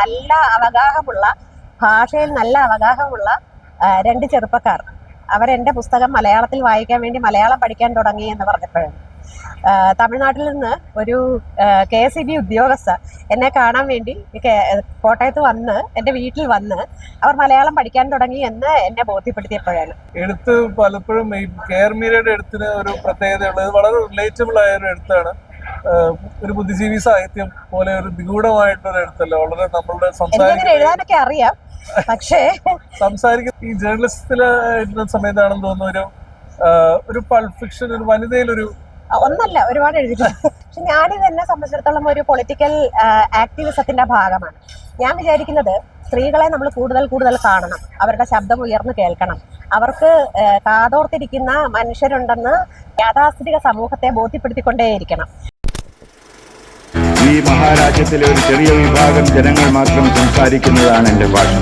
നല്ല അവഗാഹമുള്ള ഭാഷയിൽ നല്ല അവഗാഹമുള്ള രണ്ട് ചെറുപ്പക്കാർ. അവരെന്റെ പുസ്തകം മലയാളത്തിൽ വായിക്കാൻ വേണ്ടി മലയാളം പഠിക്കാൻ തുടങ്ങി എന്ന് പറഞ്ഞപ്പോഴാണ്. തമിഴ്നാട്ടിൽ നിന്ന് ഒരു കെ എസ് ഇ ബി ഉദ്യോഗസ്ഥ എന്നെ കാണാൻ വേണ്ടി കോട്ടയത്ത് വന്ന് എന്റെ വീട്ടിൽ വന്ന് അവർ മലയാളം പഠിക്കാൻ തുടങ്ങി എന്ന് എന്നെ ബോധ്യപ്പെടുത്തിയപ്പോഴാണ്. എഴുത്ത് പലപ്പോഴും ഈ കെയർ മീരയുടെ എഴുത്തിന് ഒരു പ്രത്യേകതയുള്ളത്. വളരെ റിലേറ്റബിൾ ആയ ഒരു എഴുത്താണ്. ഒരു ബുദ്ധിജീവി സാഹിത്യം പോലെ ഒരു നിഗൂഢമായിട്ടൊരു എഴുത്തല്ല. വളരെ നമ്മളുടെ എഴുതാനൊക്കെ അറിയാം. പക്ഷേ സംസാരിക്കുന്ന ഈ ജേർണലിസ്റ്റിൽ എഴുതുന്ന സമയത്താണെന്ന് തോന്നുന്നു ഒരു പൾഫിക്ഷൻ ഒരു പൾപ്പ് ഫിക്ഷൻ ഒരു വനിതയിലൊരു ഒന്നല്ല ഒരുപാട് എഴുതിയിട്ടുണ്ട്. പക്ഷെ ഞാനിത് എന്നെ സംബന്ധിച്ചിടത്തോളം ഒരു പൊളിറ്റിക്കൽ ആക്ടിവിസത്തിന്റെ ഭാഗമാണ്. ഞാൻ വിചാരിക്കുന്നത് സ്ത്രീകളെ നമ്മൾ കൂടുതൽ കൂടുതൽ കാണണം. അവരുടെ ശബ്ദം ഉയർന്നു കേൾക്കണം. അവർക്ക് കാതോർത്തിരിക്കുന്ന മനുഷ്യരുണ്ടെന്ന് യാഥാസ്ഥിതിക സമൂഹത്തെ ബോധ്യപ്പെടുത്തിക്കൊണ്ടേയിരിക്കണം. ഈ മഹാരാജ്യത്തിലെ ഒരു ചെറിയ വിഭാഗം ജനങ്ങൾ മാത്രം സംസാരിക്കുന്നതാണ് എന്റെ ഭാഷ.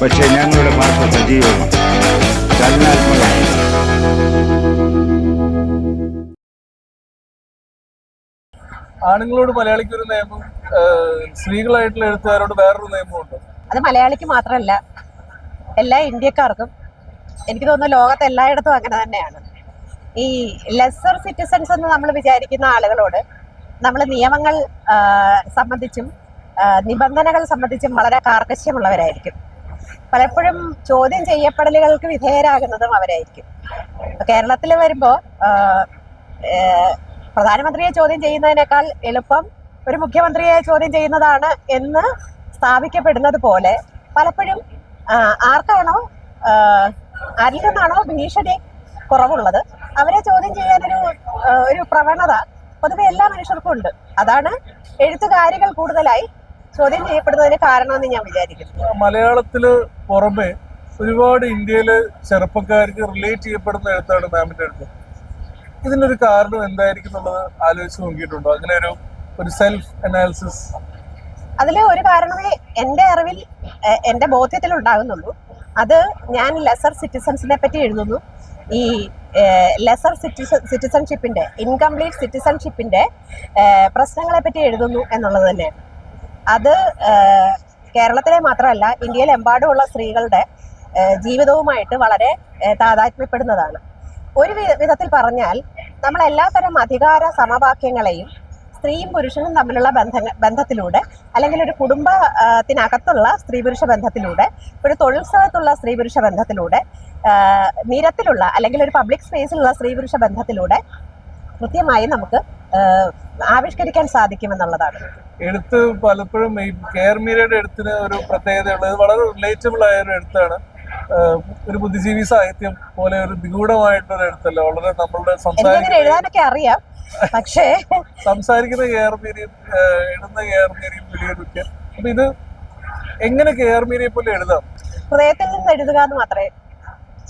പക്ഷേ ഞങ്ങളുടെ ഭാഷ സജീവമാണ്. ചലനാത്മകമാണ്. ആണുങ്ങളോട് മലയാളിക്ക് ഒരു നിയമം സ്ത്രീകളായിട്ടുള്ള എഴുത്തുകാരോട് വേറൊരു നിയമമുണ്ട് അത് മലയാളിക്ക് മാത്രമല്ല എല്ലാ ഇന്ത്യക്കാർക്കും എനിക്ക് തോന്നുന്നു ലോകത്ത് എല്ലായിടത്തും അങ്ങനെ തന്നെയാണ്. ഈ ലെസർ സിറ്റിസൺസ് എന്ന് നമ്മൾ വിചാരിക്കുന്ന ആളുകളോട് നമ്മൾ നിയമങ്ങൾ സംബന്ധിച്ചും നിബന്ധനകൾ സംബന്ധിച്ചും വളരെ കാർക്കശ്യമുള്ളവരായിരിക്കും. പലപ്പോഴും ചോദ്യം ചെയ്യപ്പെടലുകൾക്ക് വിധേയരാകുന്നതും അവരായിരിക്കും. കേരളത്തിൽ വരുമ്പോൾ പ്രധാനമന്ത്രിയെ ചോദ്യം ചെയ്യുന്നതിനേക്കാൾ എളുപ്പം ഒരു മുഖ്യമന്ത്രിയെ ചോദ്യം ചെയ്യുന്നതാണ് എന്ന് സ്ഥാപിക്കപ്പെടുന്നത് പോലെ പലപ്പോഴും ആർക്കാണോ ആരിൽ നിന്നാണോ ഭീഷണി കുറവുള്ളത് അവരെ ചോദ്യം ചെയ്യാനൊരു ഒരു പ്രവണത പൊതുവെ എല്ലാ മനുഷ്യർക്കും ഉണ്ട്. അതാണ് എഴുത്തുകാരികൾ കൂടുതലായി ചോദ്യം ചെയ്യപ്പെടുന്നതിന് കാരണമെന്ന് ഞാൻ വിചാരിക്കുന്നു. മലയാളത്തിൽ പുറമെ ഒരുപാട് ഇന്ത്യയിലെ ചെറുപ്പക്കാർക്ക് റിലേറ്റ് ചെയ്യപ്പെടുന്ന എഴുത്താണ് മാമിന്റെ എഴുത്ത്. ഇതിനൊരു കാരണം എന്തായിരിക്കും എന്നുള്ളത് ആലോചിച്ച് നോക്കിയിട്ടുണ്ടോ? അങ്ങനെ ഒരു ഒരു സെൽഫ് അനാലിസിസ് അതിലെ ഒരു കാരണമേ എന്റെ അറിവിൽ എന്റെ ബോധ്യത്തിൽ ഉണ്ടാകുന്നുള്ളൂ അത് ഞാൻ ലെസർ സിറ്റിസൺസിനെ പറ്റി എഴുതുന്നു. ഈ ലെസർ സിറ്റിസൺ സിറ്റിസൺഷിപ്പിന്റെ ഇൻകംപ്ലീറ്റ് സിറ്റിസൺഷിപ്പിന്റെ പ്രശ്നങ്ങളെ പറ്റി എഴുതുന്നു എന്നുള്ളത് തന്നെയാണ്. അത് കേരളത്തിലെ മാത്രമല്ല ഇന്ത്യയിലെമ്പാടുമുള്ള സ്ത്രീകളുടെ ജീവിതവുമായിട്ട് വളരെ താതാത്മ്യപ്പെടുന്നതാണ്. ഒരു വിധത്തിൽ പറഞ്ഞാൽ നമ്മൾ എല്ലാത്തരം അധികാര സമവാക്യങ്ങളെയും സ്ത്രീയും പുരുഷനും തമ്മിലുള്ള ബന്ധ ബന്ധത്തിലൂടെ അല്ലെങ്കിൽ ഒരു കുടുംബത്തിനകത്തുള്ള സ്ത്രീ പുരുഷ ബന്ധത്തിലൂടെ ഒരു തൊഴിൽ സ്ഥലത്തുള്ള സ്ത്രീ പുരുഷ ബന്ധത്തിലൂടെ നിരത്തിലുള്ള അല്ലെങ്കിൽ ഒരു പബ്ലിക് സ്പേസിലുള്ള സ്ത്രീ പുരുഷ ബന്ധത്തിലൂടെ കൃത്യമായി നമുക്ക് ആവിഷ്കരിക്കാൻ സാധിക്കുമെന്നുള്ളതാണ്. എഴുത്ത് പലപ്പോഴും ഈ കെയർ മീരയുടെ എഴുത്തിന് ഒരു പ്രത്യേകതയുള്ളത്. വളരെ റിലേറ്റബിൾ ആയ ഒരു എഴുത്താണ്. ഒരു ബുദ്ധിജീവി സാഹിത്യം പോലെ ഒരു നിഗൂഢമായിട്ടൊരു എഴുത്തല്ല. വളരെ നമ്മളുടെ സംസാരിക്കുന്ന അറിയാം. പക്ഷേ സംസാരിക്കുന്ന കേർമീരിയും എഴുതുന്ന കേർമീരിയും അപ്പൊ ഇത് എങ്ങനെ കേർമീരിയെ പോലെ എഴുതാം? ഹൃദയത്തിൽ നിന്ന് എഴുതുക എന്ന് മാത്രമേ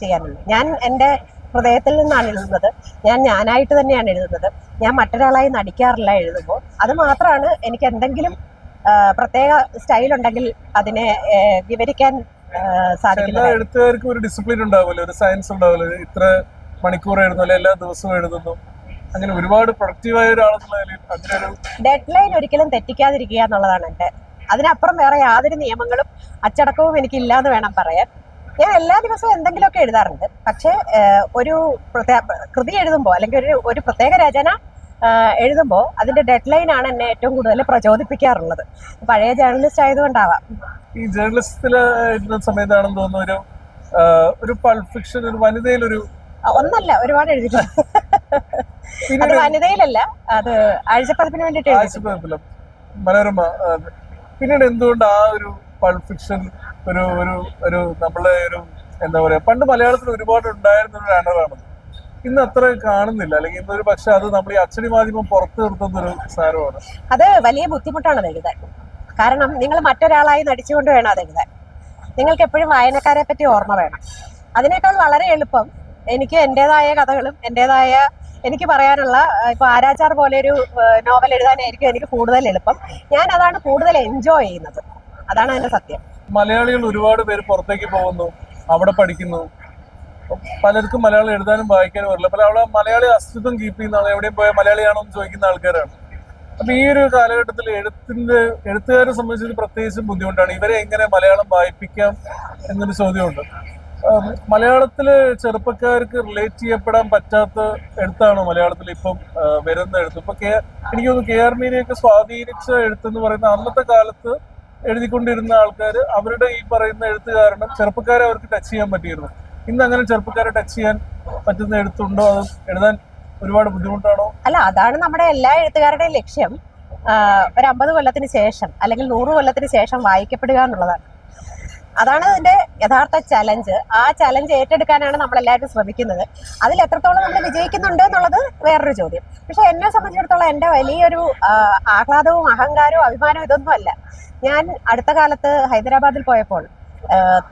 ചെയ്യാനുള്ളൂ. ഞാൻ എന്റെ ഹൃദയത്തിൽ നിന്നാണ് എഴുതുന്നത്. ഞാൻ ഞാനായിട്ട് തന്നെയാണ് എഴുതുന്നത്. ഞാൻ മറ്റൊരാളായി നടിക്കാറില്ല എഴുതുമ്പോൾ. അത് മാത്രമാണ് എനിക്ക് എന്തെങ്കിലും പ്രത്യേക സ്റ്റൈൽ ഉണ്ടെങ്കിൽ അതിനെ വിവരിക്കാൻ സാധിക്കുന്നത് എഴുത്തുകാർക്കും ഒരു ഡിസിപ്ലിൻ ഉണ്ടാവില്ല? ഒരു സയൻസ് ഉണ്ടാവില്ല? ഇത്ര മണിക്കൂർ എഴുതുന്നു എല്ലാ ദിവസവും എഴുതുന്നു. അങ്ങനെ ഒരുപാട് പ്രൊഡക്റ്റീവായ ഒരാളെന്നുള്ള നിലയിൽ അങ്ങനെ ഒരു ഡെഡ് ലൈൻ ഒരിക്കലും തെറ്റിക്കാതിരിക്കുക എന്നുള്ളതാണ് എന്റെ അതിനപ്പുറം വേറെ യാതൊരു നിയമങ്ങളും അച്ചടക്കവും എനിക്കില്ല എന്ന് വേണം പറയാൻ. ഞാൻ എല്ലാ ദിവസവും എന്തെങ്കിലുമൊക്കെ എഴുതാറുണ്ട്. പക്ഷേ ഒരു കൃതി എഴുതുമ്പോൾ അല്ലെങ്കിൽ ഒരു ഒരു പ്രത്യേക രചന എഴുതുമ്പോൾ അതിന്റെ ഡെഡ് ലൈൻ ആണ് എന്നെ ഏറ്റവും കൂടുതൽ പ്രചോദിപ്പിക്കാറുള്ളത്. പഴയ ജേർണലിസ്റ്റ് ആയതുകൊണ്ടാവാം. ഈ ജേർണലിസ്റ്റിൽ എഴുതുന്ന സമയത്താണെന്ന് തോന്നുന്നു ഒരു ഒരു ഫിക്ഷൻ ഒരു വനിതയിലൊരു ഒന്നല്ല ഒരുപാട് എഴുതിയിട്ടുണ്ട്. അത് പിന്നീട് വനിതയിലല്ല അത് ആഴ്ചപ്പതിപ്പിന് വേണ്ടിട്ട് മനോരമ പിന്നീട് എന്തുകൊണ്ട് ആ ഒരു ഫിക്ഷൻ ഒരു ഒരു ഒരു നമ്മളെ ഒരു എന്താ പറയാ പണ്ട് മലയാളത്തിൽ ഒരുപാട് ഉണ്ടായിരുന്ന ഒരു ജാനറാണ് ഇന്ന് അത്ര കാണുന്നില്ല. അല്ലെങ്കിൽ ഇന്നൊരു പക്ഷെ അത് നമ്മൾ ഈ അച്ചടി മാധ്യമം പുറത്തു നിർത്തുന്ന ഒരു സാധനമാണ് അത് വലിയ ബുദ്ധിമുട്ടാണ് എഴുതാൻ. കാരണം നിങ്ങൾ മറ്റൊരാളായി നടിച്ചുകൊണ്ട് വേണം അത് എഴുതാൻ. നിങ്ങൾക്ക് എപ്പോഴും വായനക്കാരെ പറ്റി ഓർമ്മ വേണം. അതിനേക്കാൾ വളരെ എളുപ്പം എനിക്ക് എന്റെതായ കഥകളും എന്റെതായ എനിക്ക് പറയാനുള്ള ഇപ്പൊ ആരാച്ചാർ പോലെ ഒരു നോവൽ എഴുതാനായിരിക്കും എനിക്ക് കൂടുതൽ എളുപ്പം. ഞാൻ അതാണ് കൂടുതൽ എൻജോയ് ചെയ്യുന്നത്. അതാണ് അതിന്റെ സത്യം. മലയാളികൾ ഒരുപാട് പേര് പുറത്തേക്ക് പോകുന്നു അവിടെ പഠിക്കുന്നു. പലർക്കും മലയാളം എഴുതാനും വായിക്കാനും അറിയില്ല പല അവിടെ മലയാളി അസ്തിത്വം കീപ്പ് ചെയ്യുന്ന ആൾ എവിടെയും പോയാൽ മലയാളിയാണോ എന്ന് ചോദിക്കുന്ന ആൾക്കാരാണ്. അപ്പൊ ഈ ഒരു കാലഘട്ടത്തിൽ എഴുത്തിന്റെ എഴുത്തുകാരെ സംബന്ധിച്ച് പ്രത്യേകിച്ചും ബുദ്ധിമുട്ടാണ്. ഇവരെ എങ്ങനെ മലയാളം വായിപ്പിക്കാം എന്നൊരു ചോദ്യമുണ്ട്. മലയാളത്തിൽ ചെറുപ്പക്കാർക്ക് റിലേറ്റ് ചെയ്യപ്പെടാൻ പറ്റാത്ത എഴുത്താണോ മലയാളത്തിൽ ഇപ്പം വരുന്ന എഴുത്ത്? ഇപ്പൊ കെ എനിക്ക് തോന്നുന്നു കെ ആർ മീനയൊക്കെ സ്വാധീനിച്ച എഴുത്തെന്ന് പറയുന്ന അന്നത്തെ കാലത്ത് എഴുതിക്കൊണ്ടിരുന്ന ആൾക്കാർ അവരുടെ ഈ പറയുന്ന എഴുത്ത് കാരണം ചെറുപ്പക്കാരെ അവർക്ക് ടച്ച് ചെയ്യാൻ പറ്റിയിരുന്നു. ഇന്ന് അങ്ങനെ ചെറുപ്പക്കാരെ ടച്ച് ചെയ്യാൻ പറ്റുന്ന എഴുത്തുണ്ടോ അത് എഴുതാൻ ഒരുപാട് ബുദ്ധിമുട്ടാണോ? അല്ല അതാണ് നമ്മുടെ എല്ലാ എഴുത്തുകാരുടെയും ലക്ഷ്യം. ഒരു അമ്പത് കൊല്ലത്തിന് ശേഷം അല്ലെങ്കിൽ നൂറ് കൊല്ലത്തിന് ശേഷം വായിക്കപ്പെടുക എന്നുള്ളതാണ്. അതാണ് അതിന്റെ യഥാർത്ഥ ചലഞ്ച് ആ ചലഞ്ച് ഏറ്റെടുക്കാനാണ് നമ്മൾ എല്ലാവരും ശ്രമിക്കുന്നത്. അതിൽ എത്രത്തോളം നമ്മൾ വിജയിക്കുന്നുണ്ട് എന്നുള്ളത് വേറൊരു ചോദ്യം. പക്ഷെ എന്നെ സംബന്ധിച്ചിടത്തോളം എന്റെ വലിയൊരു ആഹ് ആഹ്ലാദവും അഹങ്കാരവും അഭിമാനവും ഇതൊന്നും അല്ല ഞാൻ അടുത്ത കാലത്ത് ഹൈദരാബാദിൽ പോയപ്പോൾ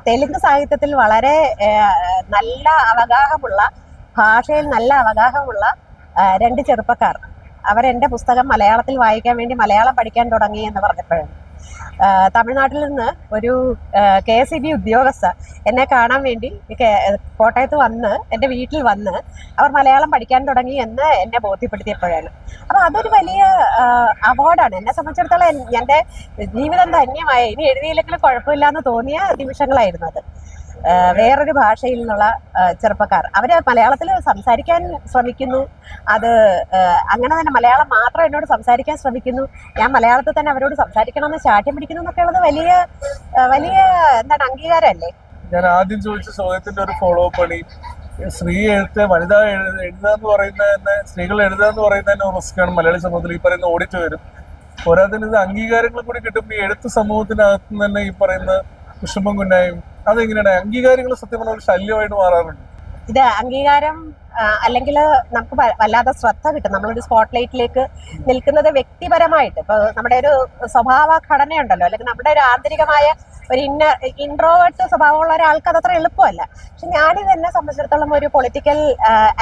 തെലുങ്ക് സാഹിത്യത്തിൽ വളരെ നല്ല അവഗാഹമുള്ള ഭാഷയിൽ നല്ല അവഗാഹമുള്ള രണ്ട് ചെറുപ്പക്കാർ. അവരെന്റെ പുസ്തകം മലയാളത്തിൽ വായിക്കാൻ വേണ്ടി മലയാളം പഠിക്കാൻ തുടങ്ങി എന്ന് പറഞ്ഞപ്പോഴാണ്. തമിഴ്നാട്ടിൽ നിന്ന് ഒരു കെ എസ് ഇ ബി ഉദ്യോഗസ്ഥ എന്നെ കാണാൻ വേണ്ടി കോട്ടയത്ത് വന്ന് എന്റെ വീട്ടിൽ വന്ന് അവർ മലയാളം പഠിക്കാൻ തുടങ്ങി എന്ന് എന്നെ ബോധ്യപ്പെടുത്തിയപ്പോഴാണ്. അപ്പൊ അതൊരു വലിയ അവാർഡാണ് എന്നെ സംബന്ധിച്ചിടത്തോളം എൻ- എന്റെ ജീവിതം ധന്യമായ ഇനി എഴുതിയില്ലെങ്കിലും കുഴപ്പമില്ല എന്ന് തോന്നിയ നിമിഷങ്ങളായിരുന്നു അത്. വേറൊരു ഭാഷയിൽ നിന്നുള്ള ചെറുപ്പക്കാർ. അവർ മലയാളത്തിൽ സംസാരിക്കാൻ ശ്രമിക്കുന്നു. അത് അങ്ങനെ തന്നെ മലയാളം മാത്രം എന്നോട് സംസാരിക്കാൻ ശ്രമിക്കുന്നു. ഞാൻ മലയാളത്തിൽ തന്നെ അവരോട് സംസാരിക്കണമെന്ന് ശാഠ്യം പിടിക്കുന്നു എന്നൊക്കെ ഉള്ളത് വലിയ വലിയ എന്താണ് അംഗീകാരമല്ലേ? ഞാൻ ആദ്യം ചോദിച്ച ചോദ്യത്തിന്റെ ഒരു ഫോളോ അപ്പ് ആണ് സ്ത്രീ എഴുത്ത് വനിതാ എഴുതാന്ന് എന്ന് പറയുന്ന തന്നെ സ്ത്രീകൾ എഴുതുക എന്ന് പറയുന്ന തന്നെ റിസ്ക് ആണ് മലയാളി സമൂഹത്തിൽ ഈ പറയുന്ന ഓഡിറ്റ് വരും. പോരാത്തിന് ഇത് അംഗീകാരങ്ങൾ കൂടി കിട്ടുമ്പോൾ ഈ എഴുത്ത് സമൂഹത്തിനകത്ത് തന്നെ ഈ പറയുന്ന വിഷമം കുന്നായും അതെങ്ങനെയാണ്? അംഗീകാരങ്ങൾ സത്യം പറഞ്ഞ ശല്യമായിട്ട് മാറാറുണ്ട്. ഇത് അംഗീകാരം അല്ലെങ്കിൽ നമുക്ക് വല്ലാതെ ശ്രദ്ധ കിട്ടും. നമ്മളൊരു സ്പോട്ട്ലൈറ്റിലേക്ക് നിൽക്കുന്നത് വ്യക്തിപരമായിട്ട്. ഇപ്പൊ നമ്മുടെ ഒരു സ്വഭാവ ഘടനയുണ്ടല്ലോ. അല്ലെങ്കിൽ നമ്മുടെ ഒരു ആന്തരികമായ ഒരു ഇന്ന ഇൻട്രോവേർട്ട് സ്വഭാവമുള്ള ഒരാൾക്ക് അതത്ര എളുപ്പമല്ല. പക്ഷെ ഞാനിത് എന്നെ സംബന്ധിച്ചിടത്തോളം ഒരു പൊളിറ്റിക്കൽ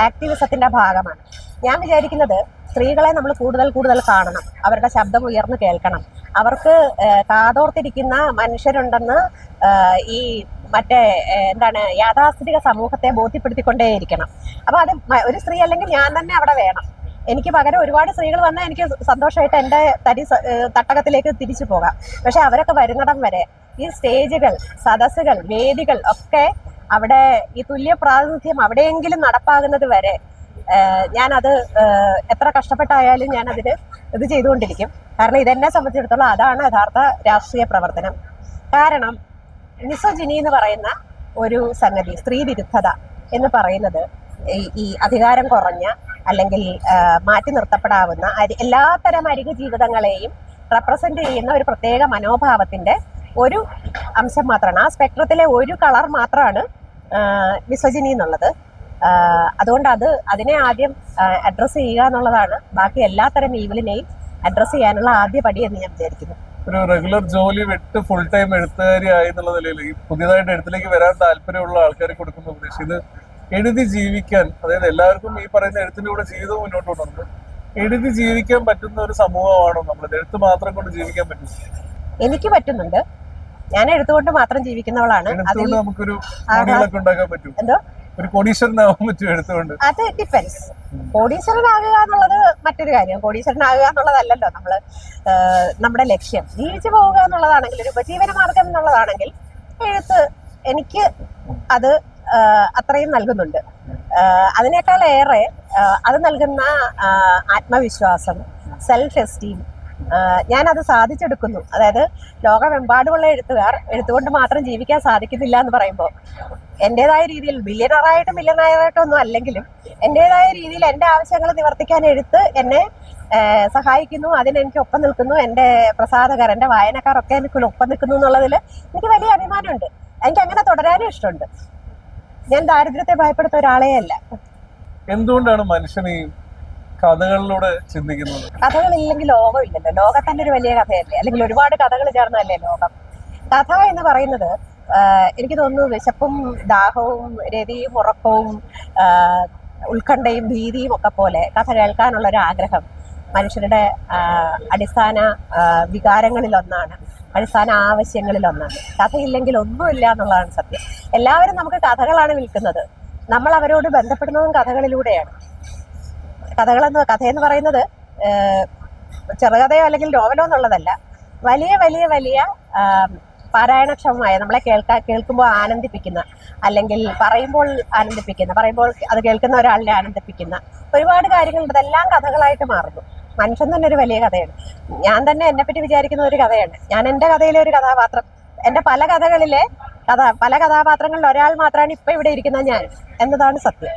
ആക്ടിവിസത്തിന്റെ ഭാഗമാണ്. ഞാൻ വിചാരിക്കുന്നത് സ്ത്രീകളെ നമ്മൾ കൂടുതൽ കൂടുതൽ കാണണം. അവരുടെ ശബ്ദം ഉയർന്നു കേൾക്കണം. അവർക്ക് കാതോർത്തിരിക്കുന്ന മനുഷ്യരുണ്ടെന്ന് ഈ മറ്റേ എന്താണ് യാഥാസ്ഥിതിക സമൂഹത്തെ ബോധ്യപ്പെടുത്തിക്കൊണ്ടേയിരിക്കണം. അപ്പൊ അത് ഒരു സ്ത്രീ അല്ലെങ്കിൽ ഞാൻ തന്നെ അവിടെ വേണം. എനിക്ക് പകരം ഒരുപാട് സ്ത്രീകൾ വന്നാൽ എനിക്ക് സന്തോഷമായിട്ട് എന്റെ തരി തട്ടകത്തിലേക്ക് തിരിച്ചു പോകാം. പക്ഷെ അവരൊക്കെ വരുന്നിടം വരെ ഈ സ്റ്റേജുകൾ സദസ്സുകൾ വേദികൾ ഒക്കെ അവിടെ ഈ തുല്യ പ്രാതിനിധ്യം അവിടെയെങ്കിലും നടപ്പാകുന്നത് വരെ ഞാനത് എത്ര കഷ്ടപ്പെട്ടായാലും ഞാൻ അതിന് ഇത് ചെയ്തുകൊണ്ടിരിക്കും. കാരണം ഇതെന്നെ സംബന്ധിച്ചിടത്തോളം അതാണ് യഥാർത്ഥ രാഷ്ട്രീയ പ്രവർത്തനം. കാരണം മിസോജിനി എന്ന് പറയുന്ന ഒരു സംഗതി സ്ത്രീ വിരുദ്ധത എന്ന് പറയുന്നത് ഈ- അധികാരം കുറഞ്ഞ അല്ലെങ്കിൽ മാറ്റി നിർത്തപ്പെടാവുന്ന എല്ലാത്തരം അരികു ജീവിതങ്ങളെയും റെപ്രസെന്റ് ചെയ്യുന്ന ഒരു പ്രത്യേക മനോഭാവത്തിന്റെ ഒരു അംശം മാത്രമാണ്. ആ സ്പെക്ട്രത്തിലെ ഒരു കളർ മാത്രമാണ് മിസോജിനി എന്നുള്ളത്. അതുകൊണ്ട് അത് അതിനെ ആദ്യം അഡ്രസ്സ് ചെയ്യുക എന്നുള്ളതാണ്. ബാക്കി എല്ലാത്തരം ഈവിലിനെയും അഡ്രസ്സ് ചെയ്യാനുള്ള ആദ്യ പടി എന്ന് ഞാൻ വിചാരിക്കുന്നു. ഒരു റെഗുലർ ജോലി വിട്ട് ഫുൾ ടൈം എഴുത്തുകാരിയായി എന്നുള്ള നിലയിൽ ഈ പുതിയതായിട്ട് എഴുത്തിലേക്ക് വരാൻ താല്പര്യമുള്ള ആൾക്കാർ കൊടുക്കുന്ന ഉപദേശം ഇത് എഴുതി ജീവിക്കാൻ അതായത് എല്ലാവർക്കും ഈ പറയുന്ന എഴുത്തിലൂടെ കൂടെ ജീവിതം മുന്നോട്ട് കൊണ്ടുവന്നത് എഴുതി ജീവിക്കാൻ പറ്റുന്ന ഒരു സമൂഹമാണോ നമ്മൾ? എഴുത്ത് മാത്രം കൊണ്ട് ജീവിക്കാൻ പറ്റും? എനിക്ക് പറ്റുന്നുണ്ട്. ഞാൻ എഴുത്തുകൊണ്ട് മാത്രം ജീവിക്കുന്നവളാണ്. എഴുത്തുകൊണ്ട് നമുക്കൊരു എന്തോ? ഒരു കോടീശ്വരനാവാൻ പറ്റും എടുത്തുകൊണ്ട് അത് ഡിപ്പെൻസ് കോടീശ്വരനാകുക എന്നുള്ളത് മറ്റൊരു കാര്യം. കോടീശ്വരനാകുക എന്നുള്ളതല്ലല്ലോ നമ്മൾ നമ്മുടെ ലക്ഷ്യം. ജീവിച്ചു പോവുക എന്നുള്ളതാണെങ്കിൽ ഒരു ഉപജീവന മാർഗം എന്നുള്ളതാണെങ്കിൽ എഴുത്ത് എനിക്ക് അത് അത്രയും നൽകുന്നുണ്ട്. അതിനേക്കാൾ ഏറെ അത് നൽകുന്ന ആത്മവിശ്വാസം സെൽഫ് എസ്റ്റീം ഞാൻ അത് സാധിച്ചെടുക്കുന്നു. അതായത് ലോകമെമ്പാടുമുള്ള എഴുത്തുകാർ എഴുത്തുകൊണ്ട് മാത്രം ജീവിക്കാൻ സാധിക്കുന്നില്ല എന്ന് പറയുമ്പോൾ എന്റെതായ രീതിയിൽ ബില്യണറായിട്ടും ബില്യണറായിട്ടും ഒന്നും അല്ലെങ്കിലും എന്റെതായ രീതിയിൽ എന്റെ ആവശ്യങ്ങൾ നിവർത്തിക്കാൻ എഴുത്ത് എന്നെ സഹായിക്കുന്നു. അതിന് എനിക്ക് ഒപ്പം നിൽക്കുന്നു. എന്റെ പ്രസാധകർ എന്റെ വായനക്കാരൊക്കെ എനിക്ക് ഒപ്പം നിൽക്കുന്നു എന്നുള്ളതിൽ എനിക്ക് വലിയ അഭിമാനമുണ്ട്. എനിക്ക് അങ്ങനെ തുടരാനും ഇഷ്ടമുണ്ട്. ഞാൻ ദാരിദ്ര്യത്തെ ഭയപ്പെടുത്ത ഒരാളേ അല്ല. എന്തുകൊണ്ടാണ് മനുഷ്യൻ ഈ കഥകളിലൂടെ ചിന്തിക്കുന്നത്? കഥകളില്ലെങ്കിൽ ലോകമില്ലല്ലോ ലോകം തന്നെ ഒരു വലിയ കഥയല്ലേ? അല്ലെങ്കിൽ ഒരുപാട് കഥകൾ ചേർന്നല്ലേ ലോകം? കഥ എന്ന് പറയുന്നത് എനിക്ക് തോന്നുന്നു വിശപ്പും ദാഹവും രതിയും ഉറക്കവും ഉത്കണ്ഠയും ഭീതിയും ഒക്കെ പോലെ കഥ കേൾക്കാനുള്ള ഒരു ആഗ്രഹം മനുഷ്യരുടെ അടിസ്ഥാന വികാരങ്ങളിലൊന്നാണ്. അടിസ്ഥാന ആവശ്യങ്ങളിലൊന്നാണ്. കഥയില്ലെങ്കിൽ ഒന്നുമില്ല എന്നുള്ളതാണ് സത്യം. എല്ലാവരും നമുക്ക് കഥകളാണ് വിൽക്കുന്നത്. നമ്മൾ അവരോട് ബന്ധപ്പെടുന്നതും കഥകളിലൂടെയാണ്. കഥകളെന്ന് കഥയെന്ന് പറയുന്നത് ചെറുകഥയോ അല്ലെങ്കിൽ നോവലോ എന്നുള്ളതല്ല. വലിയ വലിയ വലിയ പാരായണക്ഷമമായ നമ്മളെ കേൾക്കാൻ കേൾക്കുമ്പോൾ ആനന്ദിപ്പിക്കുന്ന അല്ലെങ്കിൽ പറയുമ്പോൾ ആനന്ദിപ്പിക്കുന്ന പറയുമ്പോൾ അത് കേൾക്കുന്ന ഒരാളിനെ ആനന്ദിപ്പിക്കുന്ന ഒരുപാട് കാര്യങ്ങൾ ഇതെല്ലാം കഥകളായിട്ട് മാറുന്നു. മനുഷ്യൻ തന്നെ ഒരു വലിയ കഥയാണ്. ഞാൻ തന്നെ എന്നെ പറ്റി വിചാരിക്കുന്ന ഒരു കഥയാണ്. ഞാൻ എന്റെ കഥയിലെ ഒരു കഥാപാത്രം എന്റെ പല കഥകളിലെ കഥ പല കഥാപാത്രങ്ങളിൽ ഒരാൾ മാത്രമാണ് ഇപ്പൊ ഇവിടെ ഇരിക്കുന്ന ഞാൻ എന്നതാണ് സത്യം.